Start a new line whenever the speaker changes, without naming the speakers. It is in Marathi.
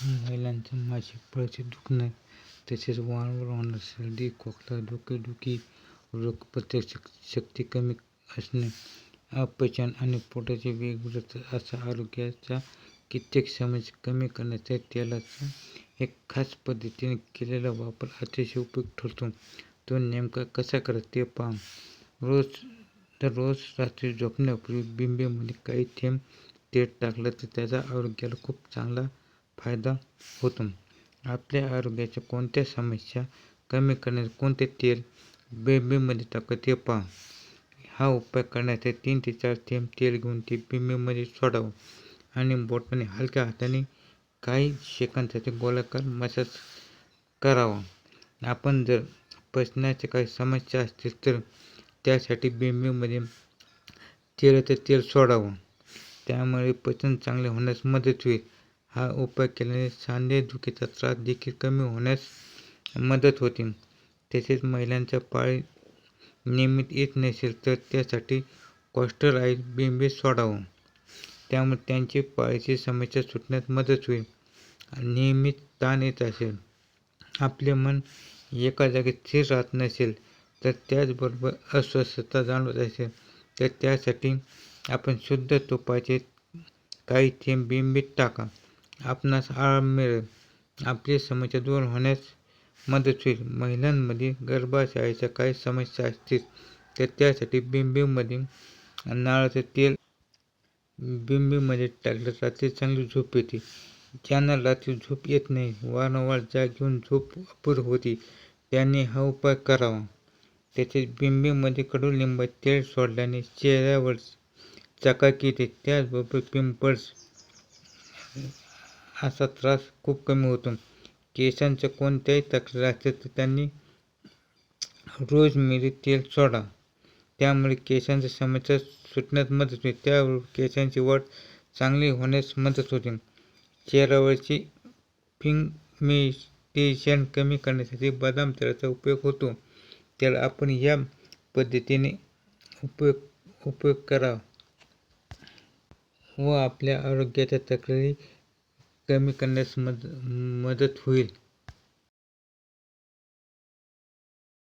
महिलांचं मासिक पाळीचे दुखणं तसेच वारंवार होणारी सर्दी खोकला डोकेदुखी रोगप्रतिकारक शक्ती कमी असणे अपचन आणि पोटाचे वेगवेगळे त्रास अशा आरोग्याच्या कित्येक समस्या कमी करण्यासाठी तेलाचा एक खास पद्धतीने केलेला वापर अतिशय उपयुक्त ठरतो. तो नेमका कसा करायचा ते पहा रोज दररोज रात्री झोपण्यापूर्वी बिंबेमध्ये काही थेंब तेल टाकलं तर त्याचा आरोग्याला खूप चांगला फायदा होतो. आपल्या आरोग्याच्या कोणत्या समस्या कमी करण्यासाठी कोणते तेल बिंबीमध्ये टाकतं ते पहा. हा उपाय करण्यासाठी तीन ते चार थेंब तेल घेऊन ते बिंबीमध्ये सोडावं आणि बोटाने हलक्या हाताने काही सेकंदासाठी गोलाकार मसाज करावा. आपण जर पचनाच्या काही समस्या असतील तर त्यासाठी बिंबीमध्ये तेलाचं तेल सोडावं. त्यामुळे पचन चांगले होण्यास मदत होईल. हा उपाय केल्याने सांधेदुखीचा त्रास देखील कमी होण्यास मदत होते. तसेच महिलांच्या पाळी नियमित येत नसेल तर त्यासाठी कॉस्टर बिंबे सोडावं. त्यामुळे त्यांची पाळीची समस्या सुटण्यास मदत होईल. नियमित ताण येत असेल आपले मन एका जागी स्थिर राहत नसेल तर त्याचबरोबर अस्वस्थता जाणवत असेल तर त्यासाठी आपण शुद्ध तुपाचे काही थेंब बिंबीत टाका. आपणास आराम मिळेल. आपली समस्या दूर होण्यास मदत होईल. महिलांमध्ये गर्भाशयाच्या काही समस्या असतील तर त्यासाठी बिंबीमध्ये नारळाचं तेल बिंबीमध्ये टाकलं रात्री चांगली झोप येते. ज्यांना रात्री झोप येत नाही वारंवार जाग घेऊन झोप अपूर होती. त्यांनी हा उपाय करावा. तसेच बिंबीमध्ये कडुलिंबाचे तेल सोडल्याने चेहऱ्यावर चकाकी येते. त्याचबरोबर पिंपल्स असा त्रास खूप कमी होतो. केसांच्या कोणत्याही तक्रार असतील तर त्यांनी रोज मिरी तेल सोडा. त्यामुळे केसांच्या समस्या सुटण्यास मदत होते त्याबरोबर केसांची वाढ चांगली होण्यास मदत होते. चेहऱ्यावरची पिगमेंटेशन कमी करण्यासाठी बदाम तेलाचा उपयोग होतो. त्याला आपण या पद्धतीने उपयोग उपयोग करा व आपल्या आरोग्याच्या तक्रारी कमी करण्यास मद मदत होईल.